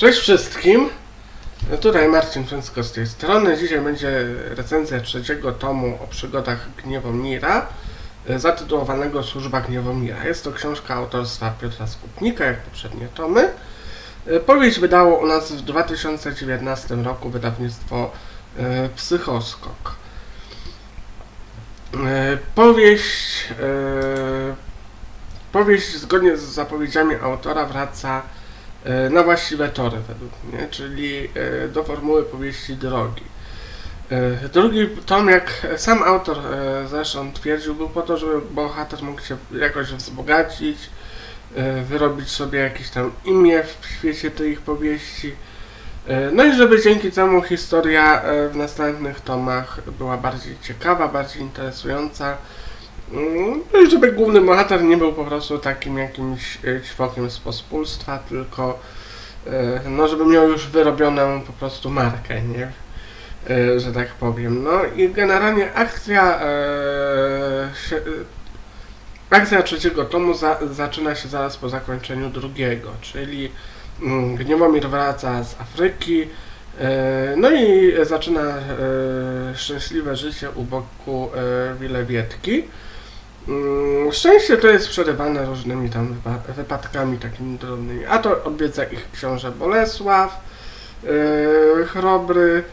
Cześć wszystkim. No Tutaj Marcin Fręcko z tej strony. Dzisiaj będzie recenzja trzeciego tomu o przygodach Gniewomira e, zatytułowanego Służba Gniewomira. Jest to książka autorstwa Piotra Skupnika, jak poprzednie tomy. E, Powieść wydało u nas w 2019 roku wydawnictwo e, Psychoskok. Powieść, powieść zgodnie z zapowiedziami autora wraca na właściwe tory według mnie, czyli e, do formuły powieści drogi. E, Drugi tom, jak sam autor e, zresztą twierdził, był po to, żeby bohater mógł się jakoś wzbogacić, e, wyrobić sobie jakieś tam imię w świecie tych powieści. E, No i żeby dzięki temu historia e, w następnych tomach była bardziej ciekawa, bardziej interesująca. No i żeby główny bohater nie był po prostu takim jakimś e, ćwokiem z pospólstwa, tylko e, no żeby miał już wyrobioną po prostu markę, nie? E, Że tak powiem. No i generalnie akcja e, się, e, akcja trzeciego tomu za, zaczyna się zaraz po zakończeniu drugiego, czyli mm, Gniewomir wraca z Afryki, e, no i zaczyna e, szczęśliwe życie u boku e, Wilewietki. Mm, Szczęście to jest przerywane różnymi tam wypa- wypadkami takimi drobnymi. A to odwiedza ich książę Bolesław, yy, Chrobry,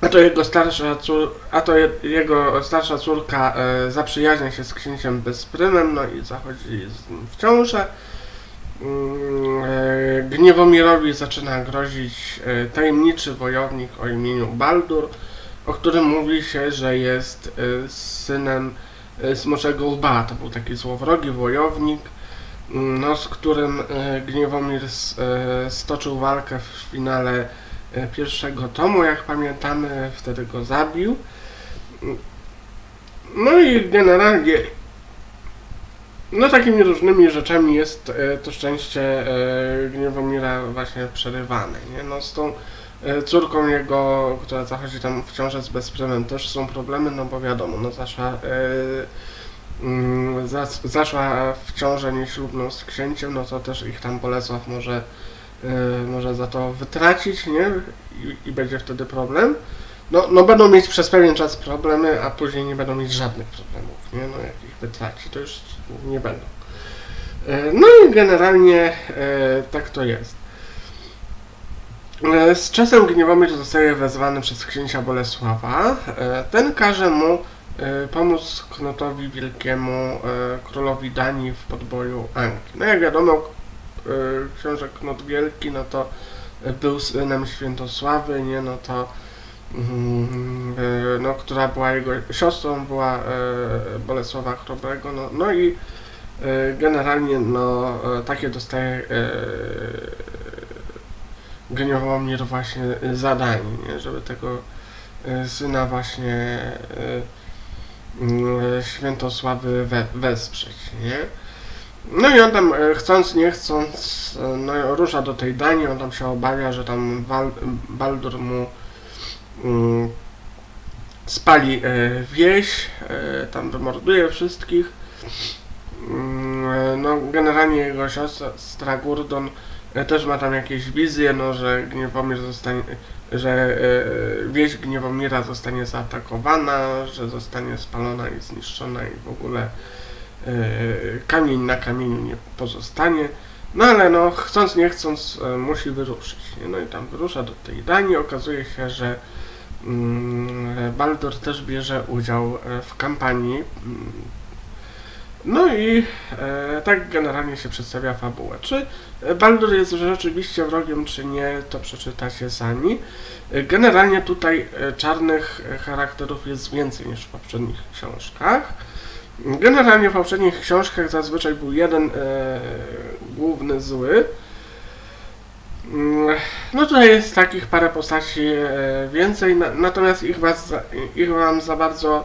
a to jego starsza, cór- a to je, jego starsza córka yy, zaprzyjaźnia się z księciem Bezprymem, no i zachodzi z nim w ciążę. Yy, Gniewomirowi zaczyna grozić yy, tajemniczy wojownik o imieniu Baldur, o którym mówi się, że jest yy, synem Smoczego Łba. To był taki złowrogi wojownik, mm, no, z którym e, Gniewomir e, stoczył walkę w finale e, pierwszego tomu, jak pamiętamy, wtedy go zabił. No i generalnie no takimi różnymi rzeczami jest e, to szczęście e, Gniewomira właśnie przerywane, nie? No z tą e, córką jego, która zachodzi tam w ciążę z bezprymem też są problemy, no bo wiadomo, no zaszła, e, mm, zas, zaszła w ciążę nieślubną z księciem, no to też ich tam Bolesław może, e, może za to wytracić, nie? I, I będzie wtedy problem. No, no będą mieć przez pewien czas problemy, a później nie będą mieć żadnych problemów, nie? No jak ich wytraci, to już nie będą. E, No i generalnie e, tak to jest. E, Z czasem Gniewomir zostaje wezwany przez księcia Bolesława. E, Ten każe mu e, pomóc Knotowi Wielkiemu, królowi Danii w podboju Anki. No jak wiadomo, książę Knot Wielki, no to był synem Świętosławy, nie, no to mm, no, która była jego siostrą, była Bolesława Chrobrego, no, no i generalnie no, takie dostaje e, Gniewomir właśnie e, zadanie, nie? żeby tego e, syna właśnie mm, Świętosławy we, wesprzeć, nie? No i on tam chcąc, nie chcąc, no, rusza do tej Danii, on tam się obawia, że tam Wal, Baldur mu mm, spali e, wieś, e, tam wymorduje wszystkich. E, No, generalnie jego siostra Gurdon też ma tam jakieś wizje, no, że Gniewomir zostanie, że e, wieś Gniewomira zostanie zaatakowana, że zostanie spalona i zniszczona i w ogóle e, kamień na kamieniu nie pozostanie. No ale no, chcąc nie chcąc, e, musi wyruszyć. Nie? No i tam wyrusza do tej Danii. Okazuje się, że mm, Baldur też bierze udział w kampanii. Mm, No i e, tak generalnie się przedstawia fabuła. Czy Baldur jest rzeczywiście wrogiem, czy nie, to przeczytacie sami. E, Generalnie tutaj e, czarnych e, charakterów jest więcej niż w poprzednich książkach. Generalnie w poprzednich książkach zazwyczaj był jeden e, główny zły. Mm, No tutaj jest takich parę postaci więcej, na, natomiast ich, was, ich wam za bardzo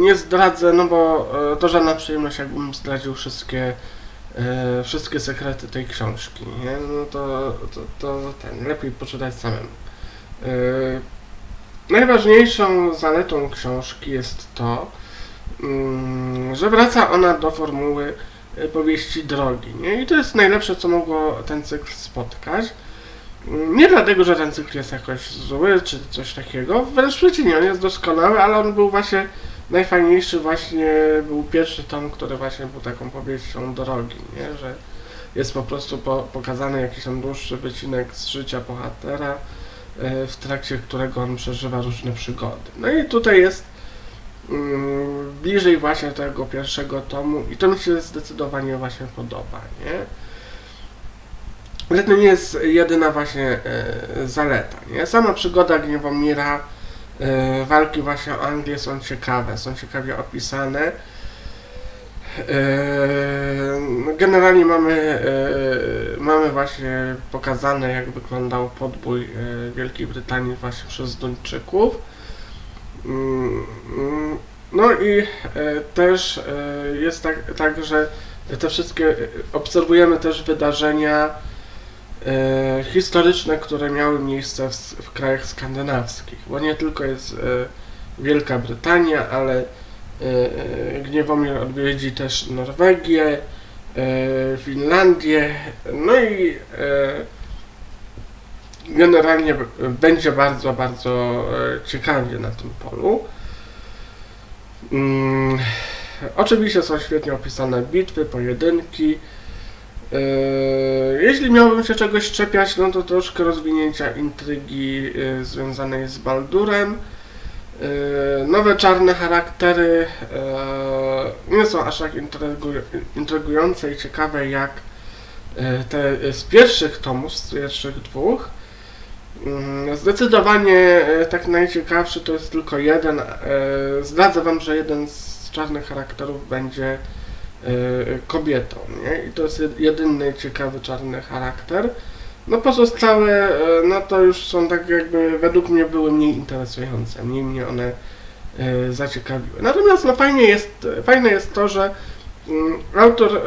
nie zdradzę, no bo e, to żadna przyjemność, jakbym zdradził wszystkie, e, wszystkie sekrety tej książki, nie? No to, to, to ten, lepiej poczytać samemu. E, najważniejszą zaletą książki jest to, mm, że wraca ona do formuły e, powieści drogi, nie? I to jest najlepsze, co mogło ten cykl spotkać. Nie dlatego, że ten cykl jest jakoś zły, czy coś takiego, wręcz przeciwnie, on jest doskonały, ale on był właśnie najfajniejszy, właśnie był pierwszy tom, który właśnie był taką powieścią drogi, nie? Że jest po prostu po, pokazany jakiś tam dłuższy wycinek z życia bohatera, e, w trakcie którego on przeżywa różne przygody. No i tutaj jest mm, bliżej właśnie tego pierwszego tomu i to mi się zdecydowanie właśnie podoba, nie? Ale to nie jest jedyna właśnie e, zaleta, nie? Sama przygoda Gniewomira, e, walki właśnie o Anglię są ciekawe, są ciekawie opisane. E, no generalnie mamy, e, mamy właśnie pokazane jak wyglądał podbój e, Wielkiej Brytanii właśnie przez Duńczyków. Mm, mm, No i e, też e, jest tak, tak, że te wszystkie, obserwujemy też wydarzenia e, historyczne, które miały miejsce w, w krajach skandynawskich, bo nie tylko jest e, Wielka Brytania, ale e, e, Gniewomir odwiedzi też Norwegię, e, Finlandię, no i e, generalnie będzie bardzo, bardzo e, ciekawie na tym polu. Mm, oczywiście są świetnie opisane bitwy, pojedynki. E, jeśli miałbym się czegoś czepiać, no to troszkę rozwinięcia intrygi e, związanej z Baldurem. E, Nowe czarne charaktery e, nie są aż tak intrygu- intrygujące i ciekawe jak te z pierwszych tomów, z pierwszych dwóch. Mm, Zdecydowanie tak najciekawszy to jest tylko jeden. Zdradzę Wam, że jeden z czarnych charakterów będzie kobietą, nie? I to jest jed- jedyny ciekawy czarny charakter. No pozostałe, e, no to już są tak jakby według mnie były mniej interesujące, mniej mnie one e, zaciekawiły. Natomiast no fajnie jest, fajne jest to, że mm, autor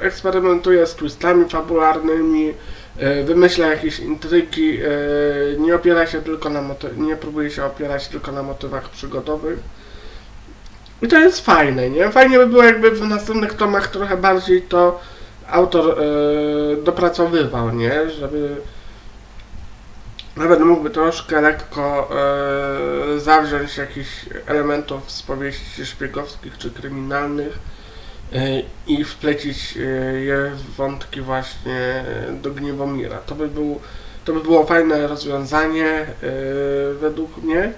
eksperymentuje z twistami fabularnymi, wymyśla jakieś intrygi, nie opiera się tylko na nie próbuje się opierać tylko na motywach przygodowych. I to jest fajne, nie? Fajnie by było jakby w następnych tomach trochę bardziej to autor e, dopracowywał, nie? Żeby nawet mógłby troszkę lekko e, zawziąć jakichś elementów z powieści szpiegowskich czy kryminalnych e, i wplecić je w wątki właśnie do Gniewomira. To by, był, to by było fajne rozwiązanie e, według mnie.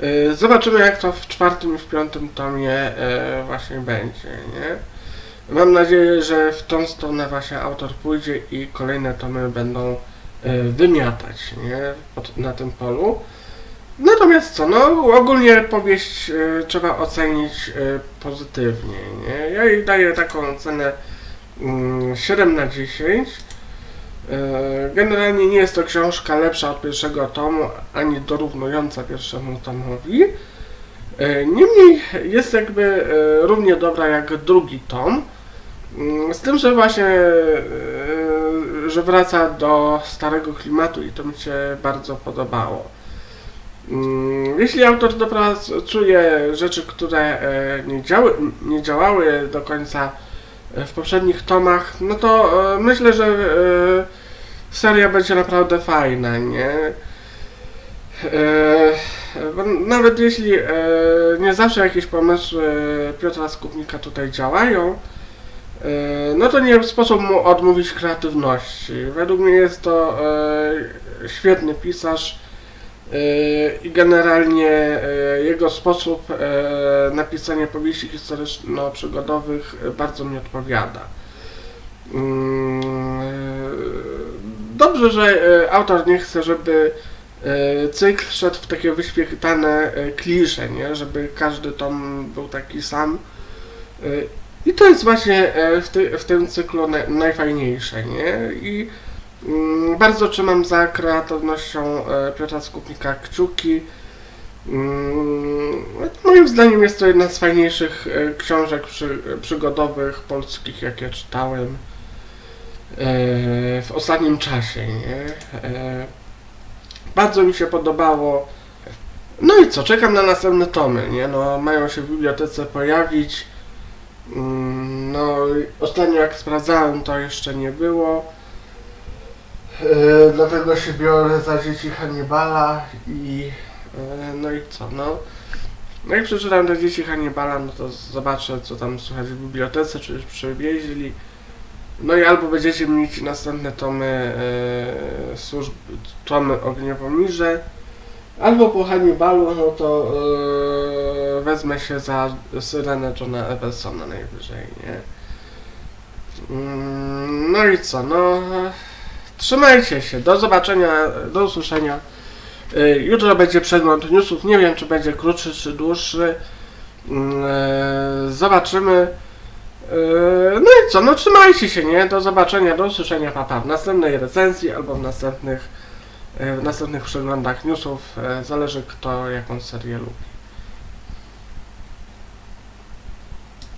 E, Zobaczymy jak to w czwartym i w piątym tomie e, właśnie będzie, nie? Mam nadzieję, że w tą stronę właśnie autor pójdzie i kolejne tomy będą e, wymiatać, nie? Na tym polu. Natomiast co, no ogólnie powieść trzeba ocenić pozytywnie, nie? Ja jej daję taką ocenę mm, 7 na 10. E, Generalnie nie jest to książka lepsza od pierwszego tomu, ani dorównująca pierwszemu tomowi. E, Niemniej jest jakby e, równie dobra jak drugi tom. Mm, Z tym, że właśnie, że wraca do starego klimatu i to mi się bardzo podobało. Mm, Jeśli autor dopracuje rzeczy, które nie, nie działały do końca w poprzednich tomach, no to myślę, że seria będzie naprawdę fajna, nie? E, Nawet jeśli e, nie zawsze jakieś pomysły Piotra Skupnika tutaj działają, e, no to nie sposób mu odmówić kreatywności. Według mnie jest to świetny pisarz i generalnie jego sposób napisania powieści historyczno-przygodowych bardzo mi odpowiada. Dobrze, że e, autor nie chce, żeby e, cykl szedł w takie wyświetlane e, klisze, nie? Żeby każdy tom był taki sam. I to jest właśnie w, ty, w tym cyklu naj, najfajniejsze, nie? I mm, bardzo trzymam za kreatywnością Piotra Skupnika kciuki. Mm, Moim zdaniem jest to jedna z fajniejszych książek przy, przygodowych polskich, jakie czytałem w ostatnim czasie, nie? E, Bardzo mi się podobało. No i co, czekam na następne tomy, nie? No, mają się w bibliotece pojawić. Mm, No, ostatnio jak sprawdzałem, to jeszcze nie było. E, dlatego się biorę za dzieci Hannibala i e, no i co, no. No i przeczytam te dzieci Hannibala, no to zobaczę co tam słychać w bibliotece, czy już przywieźli. No i albo będziecie mieć następne tomy e, służb, tomy Ogniowomirze, albo po Hannibalu, no to e, wezmę się za Syrenę Johna Eversona najwyżej, nie? Mm, No i co, no trzymajcie się, do zobaczenia, do usłyszenia. E, Jutro będzie przegląd newsów, nie wiem czy będzie krótszy czy dłuższy. Mm, e, Zobaczymy. E, No i co, no trzymajcie się, nie? Do zobaczenia, do usłyszenia, papa, w następnej recenzji albo w następnych, e, w następnych przeglądach newsów. E, Zależy kto jaką serię lubi.